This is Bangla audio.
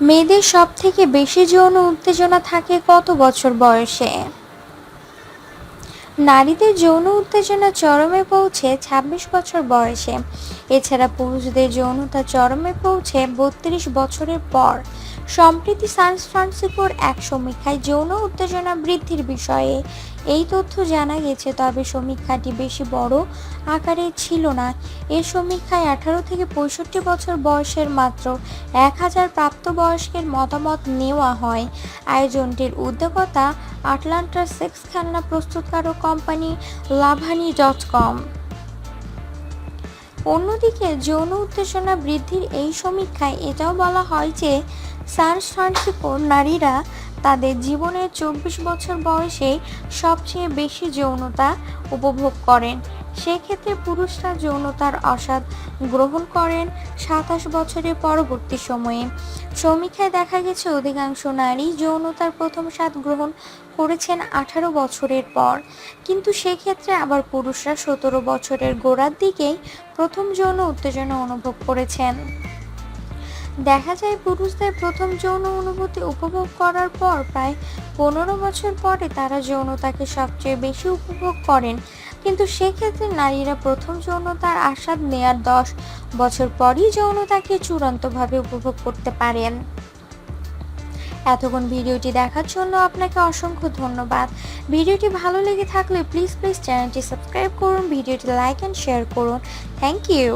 মেয়েদের সব থেকে বেশি যৌন উত্তেজনা থাকে কত বছর বয়সে? নারীদের যৌন উত্তেজনা চরমে পৌঁছে ২৬ বছর বয়সে। এছাড়া পুরুষদের যৌনতা চরমে পৌঁছে বত্রিশ বছরের পর। সম্প্রতি সান ফ্রান্সিসকোর এক সমীক্ষায় যৌন উত্তেজনা বৃদ্ধির বিষয়ে এই তথ্য জানা গেছে, তবে সমীক্ষাটি বেশি বড় আকারে ছিল না। এ সমীক্ষায় আঠারো থেকে পঁয়ষট্টি বছর বয়সের মাত্র এক হাজার প্রাপ্তবয়স্কের মতামত নেওয়া হয়। আয়োজনটির উদ্যোগতা আটলান্টার সেক্স খেলনা প্রস্তুতকারক কোম্পানি লাভানি ডট কম। অন্যদিকে যৌন উত্তেজনা বৃদ্ধির এই সমীক্ষায় এটাও বলা হয় যে ফ্রান্সিসকোর নারীরা তাদের জীবনের চব্বিশ বছর বয়সে সবচেয়ে বেশি যৌনতা উপভোগ করেন। সেক্ষেত্রে পুরুষরা যৌনতার অসাদ গ্রহণ করেন সাতাশ বছরের পরবর্তী সময়ে। সমীক্ষায় দেখা গেছে, অধিকাংশ নারী যৌনতার প্রথম স্বাদ গ্রহণ করেছেন আঠারো বছরের পর। কিন্তু সেক্ষেত্রে আবার পুরুষরা সতেরো বছরের গোড়ার দিকেই প্রথম যৌন উত্তেজনা অনুভব করেছেন। দেখা যায়, পুরুষদের প্রথম যৌন অনুভূতি উপভোগ করার পর প্রায় পনেরো বছর পরে তারা যৌনতাকে সবচেয়ে বেশি উপভোগ করেন। কিন্তু সেক্ষেত্রে নারীরা প্রথম যৌনতার আস্বাদ নেয়ার দশ বছর পরই যৌনতাকে চূড়ান্তভাবে উপভোগ করতে পারেন। এতক্ষণ ভিডিওটি দেখার জন্য আপনাকে অসংখ্য ধন্যবাদ। ভিডিওটি ভালো লেগে থাকলে প্লিজ প্লিজ চ্যানেলটি সাবস্ক্রাইব করুন, ভিডিওটি লাইক অ্যান্ড শেয়ার করুন। Thank you